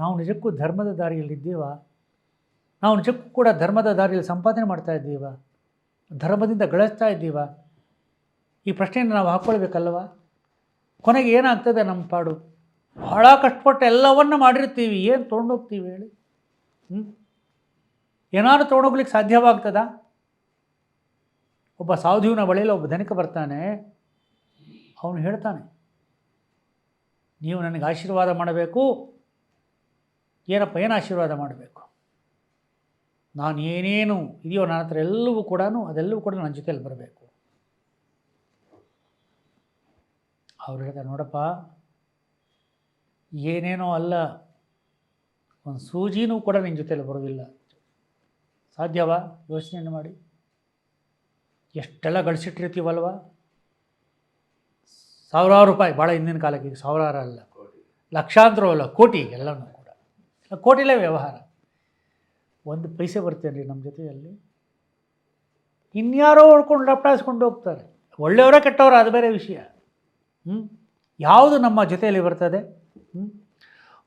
ನಾವು ನಿಜಕ್ಕೂ ಧರ್ಮದ ದಾರಿಯಲ್ಲಿದ್ದೀವ ನಾವು ನಿಜಕ್ಕೂ ಕೂಡ ಧರ್ಮದ ದಾರಿಯಲ್ಲಿ ಸಂಪಾದನೆ ಮಾಡ್ತಾ ಇದ್ದೀವ? ಧರ್ಮದಿಂದ ಗಳಿಸ್ತಾ ಇದ್ದೀವ? ಈ ಪ್ರಶ್ನೆಯನ್ನು ನಾವು ಹಾಕ್ಕೊಳ್ಬೇಕಲ್ವ ಕೊನೆಗೆ ಏನಾಗ್ತದೆ ನಮ್ಮ ಪಾಡು? ಭಾಳ ಕಷ್ಟಪಟ್ಟು ಎಲ್ಲವನ್ನು ಮಾಡಿರ್ತೀವಿ, ಏನು ತೊಗೊಂಡೋಗ್ತೀವಿ ಹೇಳಿ? ಹ್ಞೂ ಏನಾದ್ರು ತೊಗೊಂಡೋಗ್ಲಿಕ್ಕೆ ಸಾಧ್ಯವಾಗ್ತದ? ಒಬ್ಬ ಸಾಧುವಿನ ಬಳಿಯಲ್ಲಿ ಒಬ್ಬ ಧನಿಕ ಬರ್ತಾನೆ, ಅವನು ಹೇಳ್ತಾನೆ, ನೀವು ನನಗೆ ಆಶೀರ್ವಾದ ಮಾಡಬೇಕು ಏನಪ್ಪ, ಏನು ಆಶೀರ್ವಾದ ಮಾಡಬೇಕು? ನಾನು ಏನೇನು ಇದೆಯೋ ನನ್ನ ಹತ್ರ ಎಲ್ಲವೂ ಕೂಡ ಅದೆಲ್ಲವೂ ಕೂಡ ನನ್ನ ಜೊತೆಯಲ್ಲಿ ಬರಬೇಕು. ಅವ್ರು ಹೇಳ್ತಾರೆ, ನೋಡಪ್ಪ, ಏನೇನೋ ಅಲ್ಲ, ಒಂದು ಸೂಜಿನೂ ಕೂಡ ನಿನ್ನ ಜೊತೆಯಲ್ಲಿ ಬರೋದಿಲ್ಲ. ಸಾಧ್ಯವಾ? ಯೋಚನೆಯನ್ನು ಮಾಡಿ. ಎಷ್ಟೆಲ್ಲ ಗಳಿಸಿಟ್ಟಿರ್ತೀವಲ್ವ ಸಾವಿರಾರು ರೂಪಾಯಿ ಭಾಳ ಹಿಂದಿನ ಕಾಲಕ್ಕೆ ಈಗ ಸಾವಿರಾರು ಅಲ್ಲ ಲಕ್ಷಾಂತರ ಅಲ್ಲ, ಕೋಟಿ ಎಲ್ಲನೂ. ಕೋಟಿಲೇ ವ್ಯವಹಾರ. ಒಂದು ಪೈಸೆ ಬರ್ತೇನೆ ನಮ್ಮ ಜೊತೆಯಲ್ಲಿ. ಇನ್ಯಾರೋ ಹೊಡ್ಕೊಂಡು ಲಪ್ಟಾಯಿಸ್ಕೊಂಡು ಹೋಗ್ತಾರೆ. ಒಳ್ಳೆಯವರೇ ಕೆಟ್ಟವರು ಅದು ಬೇರೆ ವಿಷಯ. ಹ್ಞೂ ಯಾವುದು ನಮ್ಮ ಜೊತೆಯಲ್ಲಿ ಬರ್ತದೆ? ಹ್ಞೂ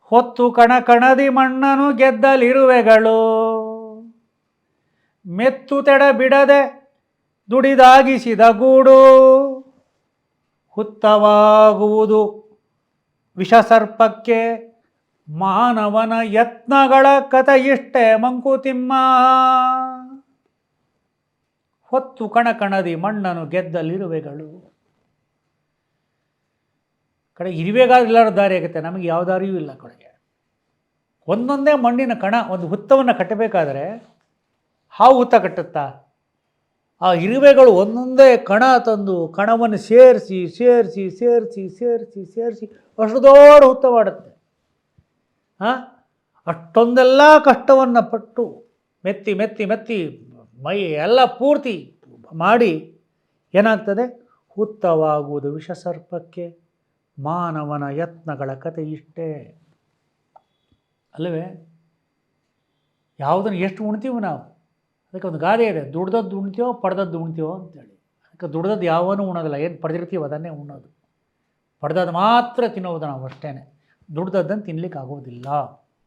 ಹೊತ್ತು ಕಣ ಕಣದಿ ಮಣ್ಣನು ಗೆದ್ದಲಿರುವೆಗಳು. ಮೆತ್ತು ತೆಡ ಬಿಡದೆ ದುಡಿದಾಗಿಸಿದ ಗೂಡು. ಹುತ್ತವಾಗುವುದು ವಿಷಸರ್ಪಕ್ಕೆ ಮಾನವನ ಯತ್ನಗಳ ಕಥೆ ಇಷ್ಟೇ ಮಂಕುತಿಮ್ಮ. ಹೊತ್ತು ಕಣಕಣದಿ ಮಣ್ಣನು ಗೆದ್ದಲಿರುವೆಗಳು ಕಡೆ ಇರುವೆಗಾದ್ರೆ ದಾರಿ ಆಗುತ್ತೆ, ನಮಗೆ ಯಾವ ದಾರಿಯೂ ಇಲ್ಲ ಕಡೆಗೆ. ಒಂದೊಂದೇ ಮಣ್ಣಿನ ಕಣ, ಒಂದು ಹುತ್ತವನ್ನು ಕಟ್ಟಬೇಕಾದ್ರೆ ಹಾವು ಹುತ್ತ ಕಟ್ಟುತ್ತಾ, ಆ ಇರುವೆಗಳು ಒಂದೊಂದೇ ಕಣ ತಂದು ಕಣವನ್ನು ಸೇರಿಸಿ ಸೇರಿಸಿ ಸೇರಿಸಿ ಸೇರಿಸಿ ಸೇರಿಸಿ ಅಷ್ಟು ದೊಡ್ಡ ಹುತ್ತ ಅಷ್ಟೊಂದೆಲ್ಲ ಕಷ್ಟವನ್ನು ಪಟ್ಟು ಮೆತ್ತಿ ಮೆತ್ತಿ ಮೆತ್ತಿ ಮೈ ಎಲ್ಲ ಪೂರ್ತಿ ಮಾಡಿ ಏನಾಗ್ತದೆ? ಹುತ್ತವಾಗುವುದು ವಿಷಸರ್ಪಕ್ಕೆ, ಮಾನವನ ಯತ್ನಗಳ ಕತೆ ಇಷ್ಟೇ. ಅಲ್ಲವೇ? ಯಾವುದನ್ನು ಎಷ್ಟು ಉಣ್ತೀವಿ ನಾವು? ಅದಕ್ಕೆ ಒಂದು ಗಾದೆ ಇದೆ, ದುಡ್ದದ್ದು ಉಣ್ತೀವೋ, ಪಡೆದದ್ದು ಉಣ್ತೀವೋ ಅಂತೇಳಿ. ಅದಕ್ಕೆ ದುಡ್ದದ್ದು ಯಾವನೂ ಉಣೋದಿಲ್ಲ, ಏನು ಪಡೆದಿರ್ತೀವೋ ಅದನ್ನೇ ಉಣ್ಣೋದು. ಪಡೆದದ್ದು ಮಾತ್ರ ತಿನ್ನೋದು ನಾವು ಅಷ್ಟೇ ದುಡ್ದದ್ದನ್ನು ತಿನ್ಲಿಕ್ಕೆ ಆಗೋದಿಲ್ಲ